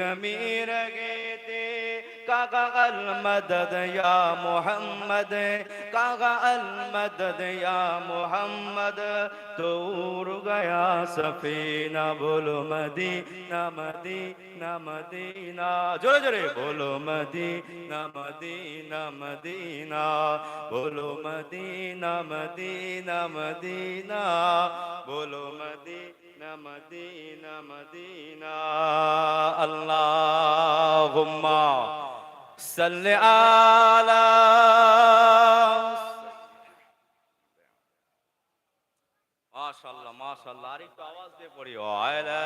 कमीर गेते कागा अल मदद या मोहम्मद कागा अल मदद या मोहम्मद तोर गया सफीना बोलो मदीना मदीना मदीना जोरे जोरे बोलो मदीना मदीना मदीना बोलो मदीना मदीना मदीना बोलो मदीना مدينة مدينة اللهم صل على ما شاء الله ما شاء الله عارف آواز دے پڑی وعلى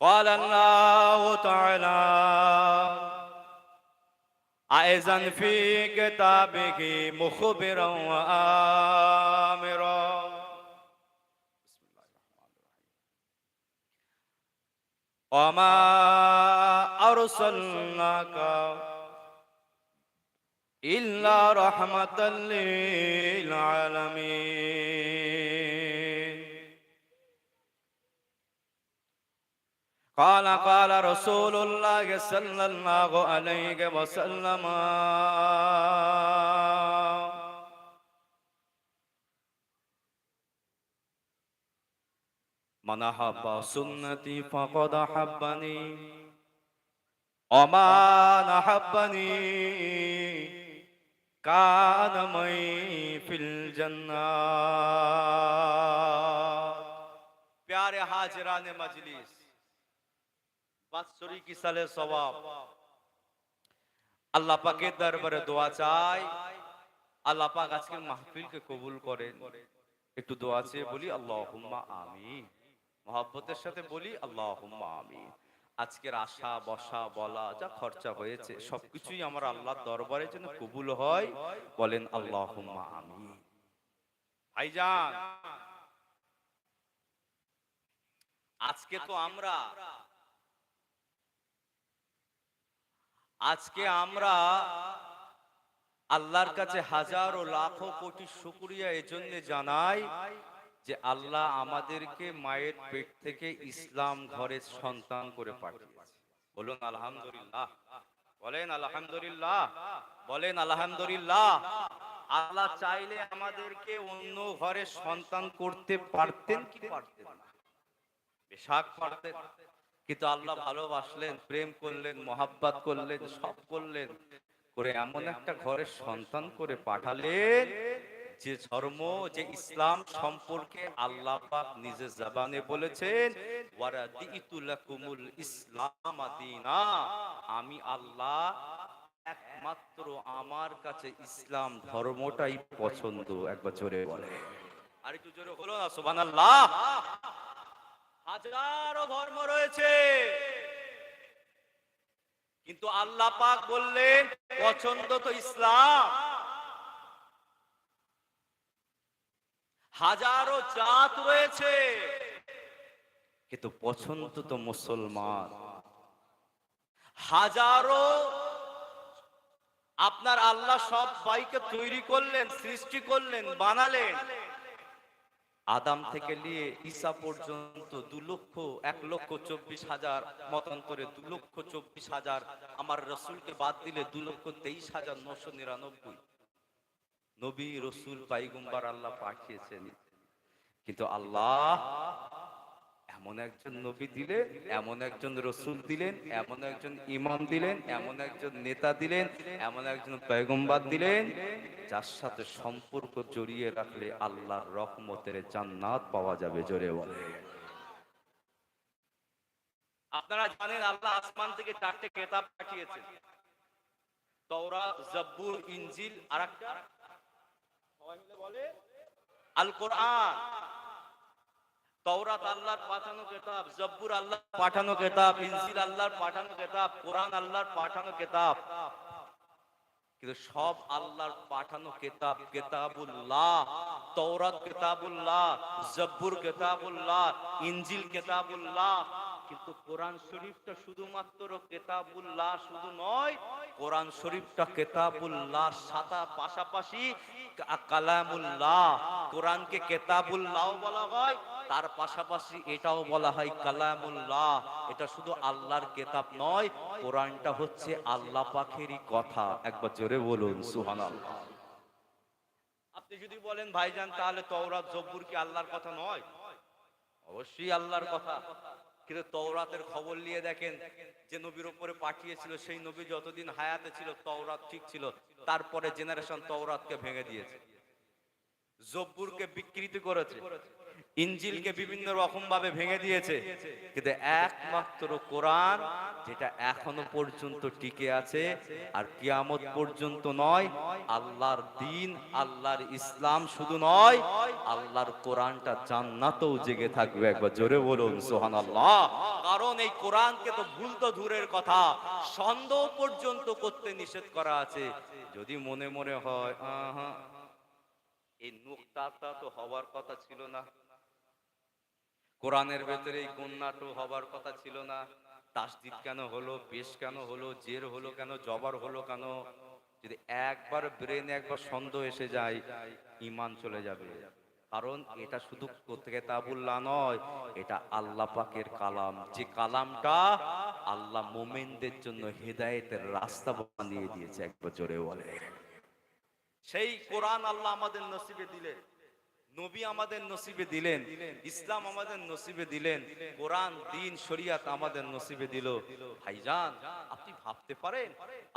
قال الله تعالى أيضا في كتابه مخبرا وآمرا وما أرسلناك إلا رحمة للعالمين قال قال رسول الله صلى الله عليه وسلم من حب سنتي فقد حبني ومن حبني كان معي في الجنة پیارے حاضران مجلس বাৎসরিক ইসালে সবাব আল্লাহ পাকের দরবারে দোয়া চাই। আল্লাহ পাক আজকের মাহফিলকে কবুল করেন। একটু দোয়া চেয়ে বলি, আল্লাহুম্মা আমিন। মহব্বতের সাথে বলি, আল্লাহুম্মা আমিন। আজকের আশা, বসা, বলা, যা খরচা হয়েছে, সবকিছুই আমার আল্লাহর দরবারে যেন কবুল হয়। বলেন, আল্লাহুম্মা আমিন। ভাইজান, আজকে তো আমরা আজকে আমরা আল্লাহর কাছে হাজারো লাখো কোটি শুকরিয়া এজন্য জানাই যে আল্লাহ আমাদেরকে মায়ের পেট থেকে ইসলাম ঘরের সন্তান করে পাঠিয়েছে। বলুন, আলহামদুলিল্লাহ। বলেন আলহামদুলিল্লাহ। বলেন, আলহামদুলিল্লাহ। আল্লাহ চাইলে আমাদেরকে অন্য ঘরের সন্তান করতে পারতেন কি পারতেন না? বেশাক পারতেন। কিন্তু আল্লাহ ভালোবাসলেন, প্রেম করলেন, মহাব্বাত করলেন, সব করলেন। করে এমন একটা ঘরের সন্তান করে পাঠালেন যে ধর্ম, যে ইসলাম সম্পর্কে আল্লাহ পাক নিজের জবানে বলেছেন ইসলাম আমি আল্লাহ একমাত্র আমার কাছে ইসলাম ধর্মটাই পছন্দ। একবার জোরে বলে আর একটু জোরে হলো না, সুবহানাল্লাহ। হাজারো ধর্ম রয়েছে। কিন্তু আল্লাহ পাক বললেন, পছন্দ তো ইসলাম। হাজারো জাত রয়েছে, কিন্তু পছন্দ তো মুসলমান। হাজারো আপনার আল্লাহ সব বাইকে তৈরি করলেন, সৃষ্টি করলেন, বানালেন। আদাম থেকে নিয়ে ঈসা পর্যন্ত দু লক্ষ এক লক্ষ চব্বিশ হাজার মতন করে দু লক্ষ চব্বিশ হাজার আমার রসুলকে বাদ দিলে দু লক্ষ তেইশ হাজার নশো নিরানব্বই। নবী রসুল পাইগুম্বার আল্লাহ পাঠিয়েছেন। কিন্তু আল্লাহ এমন একজন নবী দিলেন, এমন একজন রসুল দিলেন, এমন একজন ইমাম দিলেন, এমন একজন নেতা দিলেন, এমন একজন পয়গম্বার দিলেন, যার সাথে সম্পর্ক জড়িয়ে রাখলে আল্লাহর রহমতের জান্নাত পাওয়া যাবে জোরে বলে আপনারা জানেন আল্লাহ আসমান থেকে চারটে কেতাব পাঠিয়েছেন। তওরা জব্বুর, ইনজিল আর একটা বলে আল কোরআন তওরাত আল্লাহর পাঠানো কিতাব, জব্বুর আল্লাহ পাঠানো কিতাব, ইনজিল আল্লাহর পাঠানো কিতাব, কোরআন আল্লাহর পাঠানো কিতাব। কিন্তু সব আল্লাহর পাঠানো কিতাব কিতাবুল্লাহ, তওরাত কিতাবুল্লাহ, জব্বুর কিতাবুল্লাহ, ইনজিল কিতাবুল্লাহ। কিন্তু কোরআন শরীফটা শুধুমাত্র কেতাবুল্লাহ শুধু নয়, কোরআন শরীফটা কেতাবুল্লাহ সাথা পাশাপাশি কালামুল্লাহ। কোরআনকে কেতাবুল্লাহ বলা হয়। তার পাশাপাশি এটাও বলা হয় কালামুল্লাহ। এটা শুধু আল্লাহর কেতাব নয়, কোরআনটা হচ্ছে আল্লাহ পাখেরই কথা। একবার জোরে বলুন আপনি যদি বলেন, ভাইজান, তাহলে তওরাত জব্বুর কি আল্লাহর কথা নয়? অবশ্যই আল্লাহর কথা। কিন্তু তওরাতের খবর নিয়ে দেখেন, যে নবীর উপরে পাঠিয়েছিল, সেই নবী যতদিন হায়াতে ছিল, তওরাত ঠিক ছিল। তারপরে জেনারেশন তওরাতকে ভেঙে দিয়েছে। জব্বুরকে বিকৃতি করেছে। ইঞ্জিলকে বিভিন্ন রকম ভাবে ভেঙে দিয়েছে। কিন্তু একমাত্র কোরআন, যেটা এখনও পর্যন্ত টিকে আছে আর কিয়ামত পর্যন্ত নয়, আল্লাহর দিন, আল্লাহর ইসলাম শুধু নয়, আল্লাহর কোরআনটা জান্নাতেও জেগে থাকবে। একবার জোরে বলুন, সুবহানাল্লাহ। কারণ এই কোরআনকে তো ভুল তো দূরের কথা, সন্দেহ পর্যন্ত করতে নিষেধ করা আছে। যদি মনে মনে হয় এই নুকতাটা তো হওয়ার কথা ছিল না। কোরআনের ভেতরে এই কন্যাটো হবার কথা ছিল না। তাসদিদ কেন হলো, পেশ কেন হলো, জের হলো কেন, জবর হলো কেন? যদি একবার ব্রেন একবার সন্দেহ এসে যায় ইমান চলে যাবে। কারণ এটা শুধু কেতাবুল্লাহ নয়, এটা আল্লাহ পাকের কালাম। যে কালামটা আল্লাহ মোমেনদের জন্য হেদায়েতের রাস্তা বানিয়ে দিয়েছে, একবার জোরে বলে। সেই কোরআন আল্লাহ আমাদের নসিবে দিলেন। নবী আমাদের নসিবে দিলেন, ইসলাম আমাদের নসিবে দিলেন, কোরআন, দিন, শরিয়াত আমাদের নসিবে দিল। ভাইজান, আপনি ভাবতে পারেন,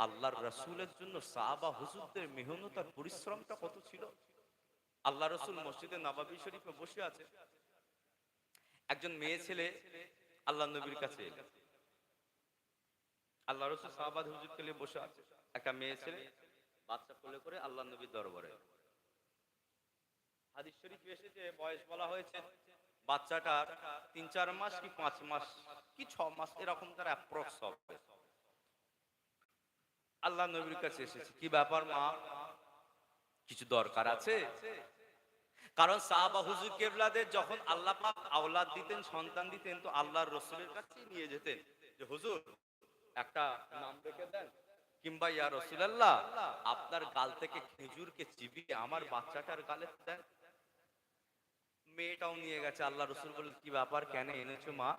আল্লাহর রাসূলের জন্য সাহাবা হুজুরদের মেহনত আর পরিশ্রমটা কত ছিল? আল্লাহ রসুল মসজিদে নবাবী শরীফে বসে আছে। একজন মেয়ে ছেলে আল্লাহ নবীর কাছে। আল্লাহ রসুল সাহাবাদ নিয়ে বসে আছে। একটা মেয়ে ছেলে বাচ্চা কোলে করে আল্লাহ নবীর দরবারে হাদিস শরীফ এসেছে বয়স বলা হয়েছে, বাচ্চাটার তিন, চার মাস কি পাঁচ মাস, কি ছ মাস, এরকম তার অ্যাপ্রক্স হবে। আল্লাহ নবীর কাছে এসেছে, কি ব্যাপার মা? কিছু দরকার আছে? কারণ সাহাবা হুজুর কেবলাদের যখন আল্লাহ পাক আওলাদ দিতেন, সন্তান দিতেন, তো আল্লাহর রসুলের কাছে নিয়ে যেতেন। যে হুজুর, একটা নাম রেখে দেন। কিংবা, ইয়া রসুলাল্লাহ, আপনার গাল থেকে খেজুরকে চিবিয়ে আমার বাচ্চাটার গালে দেন। মেয়েটাও নিয়ে গেছে। আল্লাহ রসুল বললেন কি ব্যাপার? কেন এনেছো মা?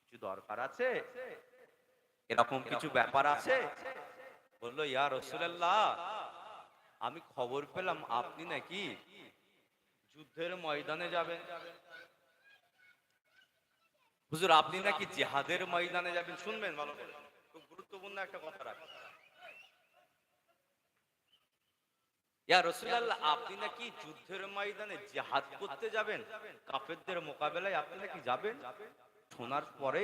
কিছু দরকার আছে। এরকম কিছু ব্যাপার আছে? বলল ইয়া রসুলাল্লাহ আমি খবর পেলাম আপনি নাকি যুদ্ধের ময়দানে যাবেন? হুজুর আপনি নাকি জিহাদের ময়দানে যাবেন? শুনবেন ভালো করে। খুব গুরুত্বপূর্ণ একটা কথা রাখেন ইয়া রাসূলুল্লাহ, আপনি নাকি যুদ্ধের ময়দানে জিহাদ করতে যাবেন? কাফেরদের মোকাবেলায় আপনি নাকি যাবেন? শোনার পরে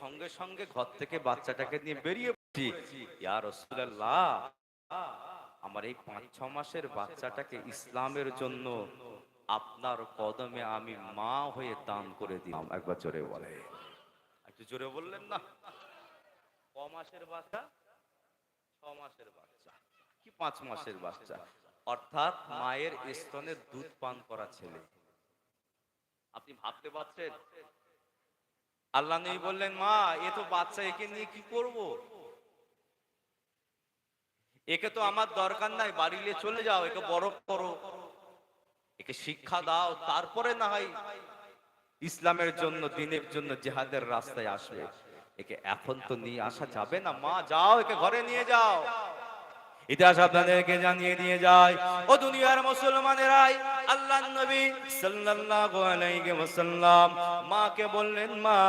সঙ্গে সঙ্গে ঘর থেকে বাচ্চাটাকে নিয়ে বেরিয়ে পড়ছি। ইয়া রাসূলুল্লাহ, আমার এই পাঁচ, ছ মাসের বাচ্চাটাকে ইসলামের জন্য আপনার কদমে আমি মা হয়ে দান করে দিলাম। একবার জোরে বলে। একটু জোরে বললেন না? ক মাসের বাচ্চা? ছ মাসের বাচ্চা। কি পাঁচ মাসের বাচ্চা? অর্থাৎ মায়ের স্তনে দুধ পান করা ছেলে। আপনি ভাবতে পারছেন? আল্লাহ নবী বললেন মা এ তো বাচ্চা একে নিয়ে কি করব? একে তো আমার দরকার নাই বাড়ি নিয়ে চলে যাও একে বড় করো। একে শিক্ষা দাও তারপরে না হয় ইসলামের জন্য দিনের জন্য জেহাদের রাস্তায় আসবে। একে এখন তো নিয়ে আসা যাবে না। মা যাও একে ঘরে নিয়ে যাও। ইতিহাস আপনাদেরকে জানিয়ে দিয়ে যায়। ও দুনিয়ার মুসলমানেরাই আল্লাহ নবী সাল্লাল্লাহু আলাইহি ওয়াসাল্লাম মাকে বললেন, মা,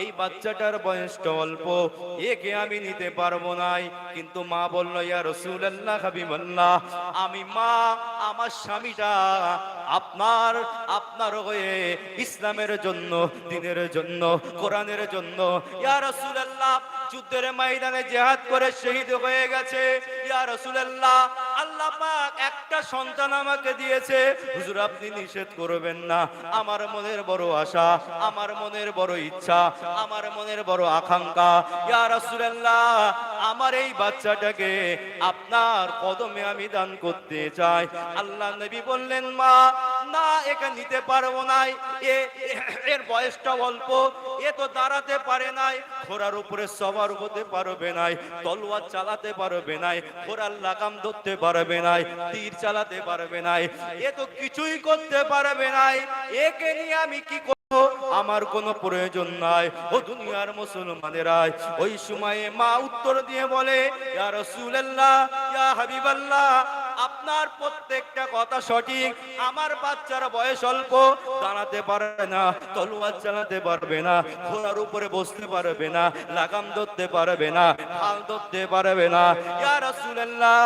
এই বাচ্চাটার বয়সটা অল্প, একে আমি নিতে পারব কিন্তু মা বলল, ইয়া রাসূলুল্লাহ হাবিবাল্লাহ, আমি মা, আমার স্বামীটা আপনার আপনার হয়ে ইসলামের জন্য, দিনের জন্য, কোরআনের জন্য, ইয়া রাসূলুল্লাহ, যুদ্ধের ময়দানে জিহাদ করে শহীদ হয়ে গেছে। ইয়া রাসূলুল্লাহ একটা সন্তান আমাকে দিয়েছে। হুজুর, আপনি নিষেধ করবেন না। আমার মনের বড় আশা, আমার মনের বড় ইচ্ছা, আমার মনের বড় আকাঙ্ক্ষা। ইয়া রাসূলুল্লাহ, আমার এই বাচ্চাটাকে আপনার কদমে আমি দান করতে চাই। আল্লাহ নবী বললেন, মা না, একে নিতে পারব নাই। এ, এর বয়সটা অল্প, এ তো দাঁড়াতে পারে নাই। ঘোড়ার উপরে সবার হতে পারবে নাই, তলোয়ার চালাতে পারবে নাই, ঘোড়ার লাগাম ধরতে পারবে নাই, তীর চালাতে পারবে নাই, এ তো কিছুই করতে পারবে নাই। একে নিয়ে আমি কি আমার কোনো প্রয়োজন নাই। ও দুনিয়ার মুসলমানেরা, ওই সময়ে মা উত্তর দিয়ে বলে, ইয়া রাসূলুল্লাহ, ইয়া হাবিবাল্লাহ আপনার প্রত্যেকটা কথা সঠিক। আমার বাচ্চার বয়স অল্প, দাঁড়াতে পারবে না, তলোয়ার চালাতে পারবে না, ঘোড়ার উপরে বসতে পারবে না, লাগাম ধরতে পারবে না, হাল ধরতে পারবে না। ইয়া রাসূলুল্লাহ,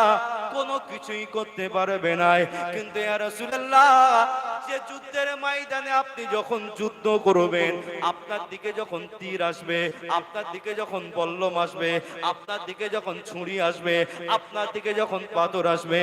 কোনো কিছুই করতে পারবে না। কিন্তু ইয়া রাসূলুল্লাহ, যে যুদ্ধের ময়দানে আপনি যখন যুদ্ধ করবেন, আপনার দিকে যখন তীর আসবে, আপনার দিকে যখন বল্লম আসবে, আপনার দিকে যখন ছুরি আসবে, আপনার দিকে যখন পাথর আসবে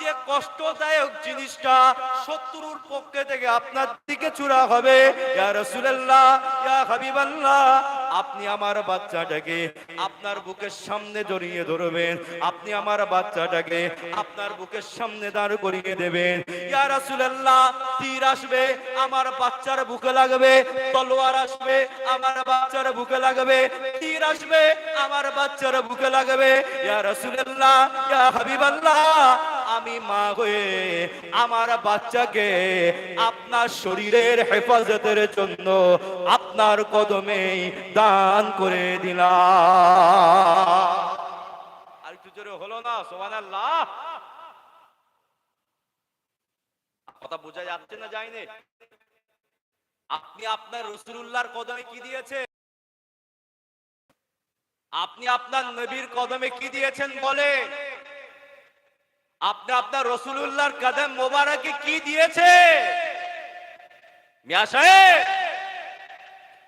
যে কষ্টদায়ক জিনিসটা শত্রুর পক্ষে থেকে আপনার দিকে চূড়া হবে। আপনি আমার বাচ্চাটাকে আপনার বুকের সামনে জড়িয়ে ধরবেন। আপনি আমার বাচ্চাটাকে আপনার বুকের সামনে দাঁড় করিয়ে দেবেন। ইয়া রাসূলুল্লাহ, তীর আসবে, আমার বাচ্চার বুকে লাগবে, তলোয়ার আসবে, আমার বাচ্চার বুকে লাগবে, তীর আসবে, আমার বাচ্চার বুকে লাগবে। ইয়া রাসূলুল্লাহ, ইয়া হাবিবাল্লাহ আমি মা হয়ে আমার বাচ্চাকে আপনার শরীরের হেফাজতের জন্য আপনার কদমে দান করে দিলাম। আর একটু জোরে হলো না, সুবহানাল্লাহ। কথা বোঝা যাচ্ছে না যায়নি? আপনি আপনার রসুলুল্লাহর কদমে কি দিয়েছে আপনি আপনার নবীর কদমে কি দিয়েছেন বলে আপনি আপনার রসুলুল্লাহর কদম মোবারকে কি দিয়েছে? মিয়া সাহেব,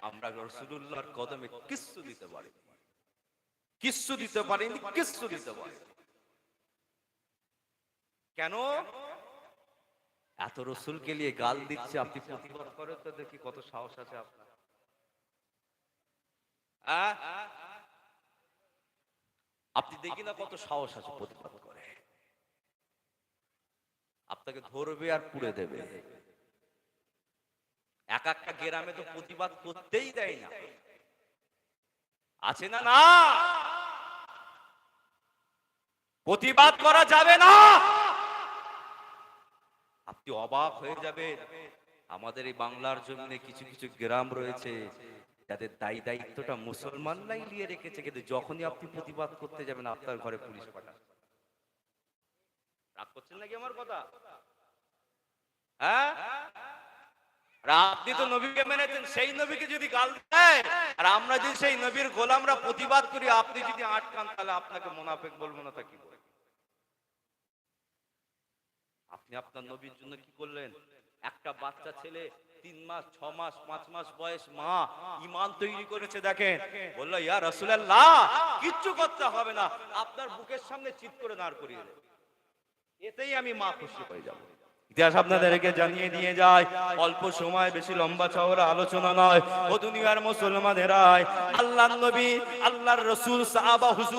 আমরা রসুলুল্লাহর কদমে কিচ্ছু দিতে পারি কিচ্ছু দিতে পারিনি, কিচ্ছু দিতে পারি কেন? এত রসুলকে নিয়ে গাল দিচ্ছে, আপনি প্রতিবাদ তো দেখি কত সাহস আছে আপনার? আপনি দেখি না কত সাহস আছে প্রতিবাদ আপনাকে ধরবে আর পুড়ে দেবে। এক একটা গ্রামে তো প্রতিবাদ করতেই দেয় না। আছে না না? প্রতিবাদ করা যাবে না। আপনি অবাক হয়ে যাবেন। আমাদের এই বাংলার জন্য কিছু কিছু গ্রাম রয়েছে, যাদের দায়ী দায়িত্বটা মুসলমানরাই নিয়ে রেখেছে, কিন্তু যখনই আপনি প্রতিবাদ করতে যাবেন, আপনার ঘরে পুলিশ পাঠান রাগ করছেন নাকি আমার কথা? হ্যাঁ? আপনি তো নবীকে মেনেছেন, সেই নবীকে যদি গাল দেয়, আর আমরা যদি সেই নবীর গোলামরা প্রতিবাদ করি, আপনি যদি আটকান, তাহলে আপনাকে মোনাফেক বলব না আপনি আপনার নবীর জন্য কি করলেন? একটা বাচ্চা ছেলে, তিন মাস, ছ মাস, পাঁচ মাস বয়স, মা ইমান তৈরি করেছে, দেখেন। বলল, ইয়া কিচ্ছু করতে হবে না। আপনার বুকের সামনে চিৎ করে দাঁড় করিয়ে এতেই আমি মা খুশি হয়ে যাব। ইতিহাস আপনাদেরকে জানিয়ে দিয়ে যায়, অল্প সময় বেশি লম্বা চওড়া আলোচনা নয়। ও দুনিয়ার মুসলমানেরাই আল্লাহ নবী, আল্লাহর রসুল, সাহাবা, হুজুর